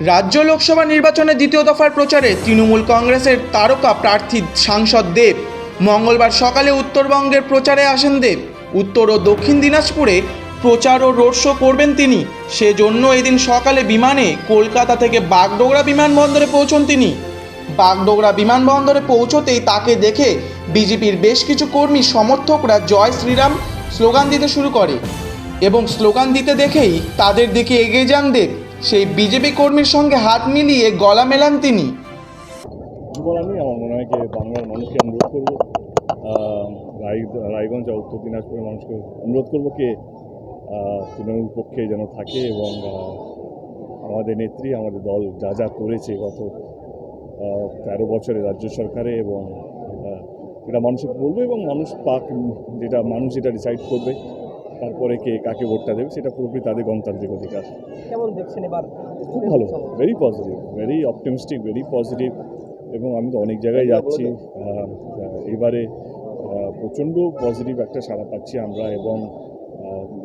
রাজ্য লোকসভা নির্বাচনে দ্বিতীয় দফার প্রচারে তৃণমূল কংগ্রেসের তারকা প্রার্থী সাংসদ দেব। মঙ্গলবার সকালে উত্তরবঙ্গের প্রচারে আসেন দেব। উত্তর ও দক্ষিণ দিনাজপুরে প্রচার ও রোড শো করবেন তিনি। সেজন্য এদিন সকালে বিমানে কলকাতা থেকে বাগডোগরা বিমানবন্দরে পৌঁছন তিনি। বাগডোগরা বিমানবন্দরে পৌঁছতেই তাকে দেখে বিজেপির বেশ কিছু কর্মী সমর্থকরা জয় শ্রীরাম স্লোগান দিতে শুরু করে এবং স্লোগান দিতে দেখেই তাদের দিকে এগিয়ে যান দেব। সেই বিজেপি কর্মীর সঙ্গে হাত মিলিয়ে গলা মেলান তিনি। আমার মনে হয় কি বাংলার মানুষকে অনুরোধ করব। রায়গঞ্জ উত্তর দিনাজপুরের মানুষকে অনুরোধ করব কি তৃণমূল পক্ষে যেন থাকে এবং আমাদের নেত্রী, আমাদের দল যা যা করেছে গত তেরো বছরে রাজ্য সরকারে এবং এটা মানুষকে বলব এবং মানুষ পাক, যেটা মানুষ যেটা ডিসাইড করবে তারপরে কে কাকে ভোটটা দেবে সেটা পুরোপুরি তাদের গণতান্ত্রিক অধিকার। কেমন দেখছেন এবার? খুব ভালো very positive very optimistic very positive এবং আমি তো অনেক জায়গায় যাচ্ছি। এবারে প্রচণ্ড পজিটিভ একটা সাড়া পাচ্ছি আমরা এবং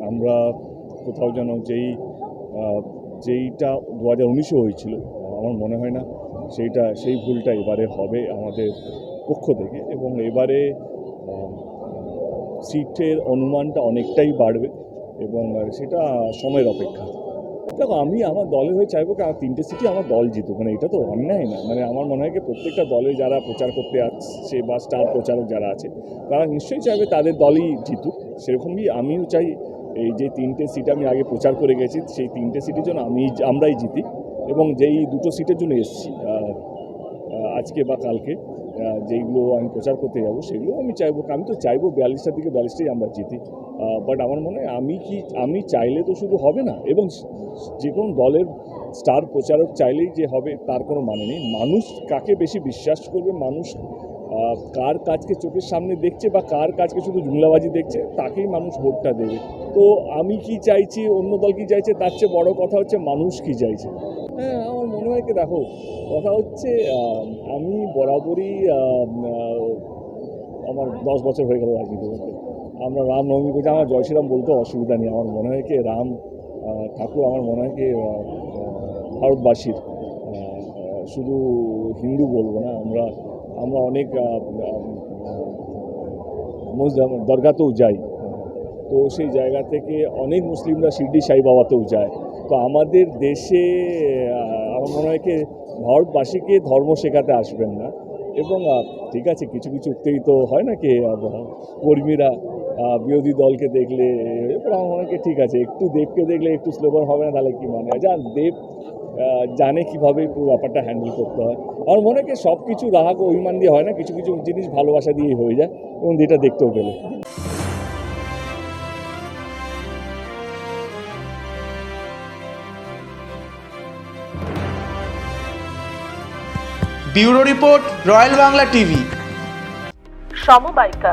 আমরা কোথাও যেন যেই যেইটা দু হাজার উনিশে হয়েছিল আমার মনে হয় না সেইটা সেই ভুলটা এবারে হবে আমাদের পক্ষ থেকে এবং এবারে সিটের অনুমানটা অনেকটাই বাড়বে এবং সেটা সময়ের অপেক্ষা। দেখো, আমি আমার দলের হয়ে চাইব কি তিনটে সিটি আমার দল জিতুক মানে এটা তো অন্যায় না। মানে আমার মনে হয় কি, প্রত্যেকটা দলে যারা প্রচার করতে আসছে বা স্টার প্রচারক যারা আছে, তারা নিশ্চয়ই চাইবে তাদের দলই জিতুক। সেরকমই আমিও চাই এই যে তিনটে সিট আমি আগে প্রচার করে গেছি, সেই তিনটে সিটের জন্য আমি আমরাই জিতি এবং যেই দুটো সিটের জন্য এসেছি আজকে বা কালকে যেইগুলো আমি প্রচার করতে যাব সেগুলো আমি চাইব। আমি তো চাইব বিয়াল্লিশটা দিকে বিয়াল্লিশটাই আমরা জিতি। বাট আমার মনে হয় আমি কি, আমি চাইলে তো শুধু হবে না, এবং যে কোনো দলের স্টার প্রচারক চাইলেই যে হবে, তার কোনো মানে নেই। মানুষ কাকে বেশি বিশ্বাস করবে? মানুষ কার কাজকে চোখের সামনে দেখছে বা কার কাজকে শুধু জুমলাবাজি দেখছে, তাকেই মানুষ ভোটটা দেবে। তো আমি কি চাইছি, অন্য দল কি চাইছে, তার চেয়ে বড় কথা হচ্ছে মানুষ কি চাইছে। হ্যাঁ আমার মনে হয় কি, দেখো, কথা হচ্ছে আমি বরাবরই আমার দশ বছর হয়ে গেল রাজনীতি করতে আমরা রামনবমী করছি, আমার জয় শ্রীরাম বলতে অসুবিধা নেই। আমার মনে হয় কি, রাম ঠাকুর আমার মনে হয় কি ভারতবাসীর শুধু হিন্দু বলব না, আমরা আমরা অনেক দরগাতেও যাই। তো সেই জায়গা থেকে অনেক মুসলিমরা শিরডি সাই বাবাতেও যায়। তো আমাদের দেশে আমার মনে হয় কি, ভারতবাসীকে ধর্ম শেখাতে আসবেন না। এবং ঠিক আছে, কিছু কিছু উত্তেজিত হয় না কি কর্মীরা বিরোধী দলকে দেখলে এরপর আমার মনে ঠিক আছে একটু দেবকে দেখলে একটু স্লোগান হবে না তাহলে কি মানে যান দেব জানে কীভাবে পুরো ব্যাপারটা হ্যান্ডেল করতে হয়। আমার মনে হয় সব কিছু রাগ অভিমান দিয়ে হয় না কিছু কিছু জিনিস ভালোবাসা দিয়েই হয়ে যায় এবং যেটা দেখতেও পেলে। Bureau report royal Bangla TV. সমবায়িকা।